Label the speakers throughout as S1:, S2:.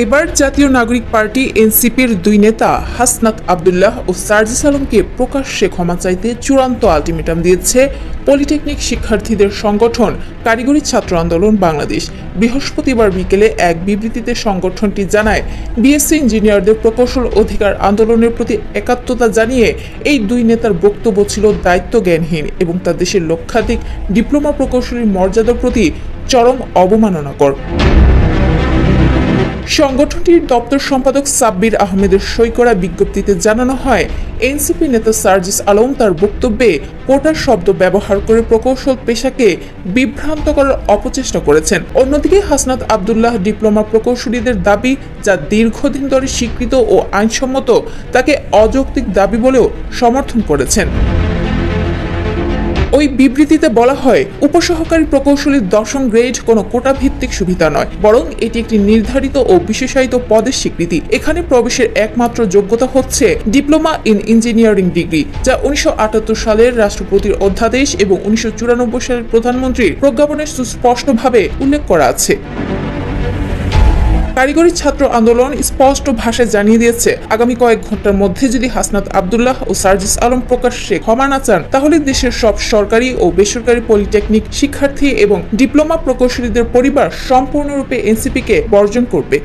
S1: এবার জাতীয় নাগরিক পার্টি এনসিপির দুই নেতা হাসনাত আবদুল্লাহ ও সার্জিস আলমকে প্রকাশ্যে ক্ষমা চাইতে চূড়ান্ত আলটিমেটাম দিয়েছে পলিটেকনিক শিক্ষার্থীদের সংগঠন কারিগরি ছাত্র আন্দোলন বাংলাদেশ। বৃহস্পতিবার বিকেলে এক বিবৃতিতে সংগঠনটি জানায়, বিএসসি ইঞ্জিনিয়ারদের প্রকৌশল অধিকার আন্দোলনের প্রতি একাত্মতা জানিয়ে এই দুই নেতার বক্তব্য ছিল দায়িত্ব জ্ঞানহীন এবং তা দেশের লক্ষাধিক ডিপ্লোমা প্রকৌশলীর মর্যাদার প্রতি চরম অবমাননাকর। সংগঠনটির দপ্তর সম্পাদক সাব্বির আহমেদের সই করা বিজ্ঞপ্তিতে জানানো হয়, এনসিপি নেতা সার্জিস আলম তার বক্তব্যে কোটার শব্দ ব্যবহার করে প্রকৌশল পেশাকে বিভ্রান্ত করার অপচেষ্টা করেছেন। অন্যদিকে হাসনাত আবদুল্লাহ ডিপ্লোমা প্রকৌশলীদের দাবি, যা দীর্ঘদিন ধরে স্বীকৃত ও আইনসম্মত, তাকে অযৌক্তিক দাবি বলেও সমর্থন করেছেন। ওই বিবৃতিতে বলা হয়, উপসহকারী প্রকৌশলীর দশম গ্রেড কোনো কোটা ভিত্তিক সুবিধা নয়, বরং এটি একটি নির্ধারিত ও বিশেষায়িত পদের স্বীকৃতি। এখানে প্রবেশের একমাত্র যোগ্যতা হচ্ছে ডিপ্লোমা ইন ইঞ্জিনিয়ারিং ডিগ্রি, যা উনিশশো আটাত্তর সালের রাষ্ট্রপতির অধ্যাদেশ এবং উনিশশো চুরানব্বই সালের প্রধানমন্ত্রীর প্রজ্ঞাপনের সুস্পষ্টভাবে উল্লেখ করা আছে। কারিগরি ছাত্র আন্দোলন স্পষ্ট ভাষায় জানিয়ে দিয়েছে, আগামী কয়েক ঘণ্টার মধ্যে যদি হাসনাত আবদুল্লাহ ও সার্জিস আলম প্রকাশ্যে ক্ষমা না চান, তাহলে দেশের সব সরকারি ও বেসরকারি পলিটেকনিক শিক্ষার্থী এবং ডিপ্লোমা প্রকৌশলীদের পরিবার সম্পূর্ণরূপে এনসিপিকে বর্জন করবে।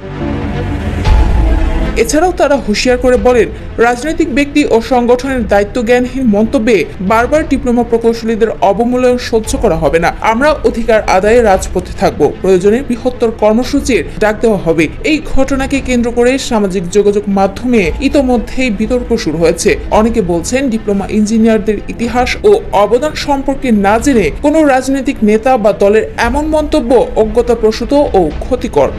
S1: এছাড়াও তারা হুঁশিয়ার করে বলেন, রাজনৈতিক ব্যক্তি ও সংগঠনের দায়িত্ব জ্ঞানহীন মন্তব্যে বারবার ডিপ্লোমা প্রকৌশলীদের অবমূল্যায়ন সহ্য করা হবে না। আমরা অধিকার আদায়ে রাজপথে থাকব। প্রয়োজনে বৃহত্তর কর্মসূচির ডাক দেওয়া হবে। এই ঘটনাকে কেন্দ্র করে সামাজিক যোগাযোগ মাধ্যমে ইতোমধ্যেই বিতর্ক শুরু হয়েছে। অনেকে বলছেন, ডিপ্লোমা ইঞ্জিনিয়ারদের ইতিহাস ও অবদান সম্পর্কে না জেনে কোনো রাজনৈতিক নেতা বা দলের এমন মন্তব্য অজ্ঞতাপ্রসূত ও ক্ষতিকর।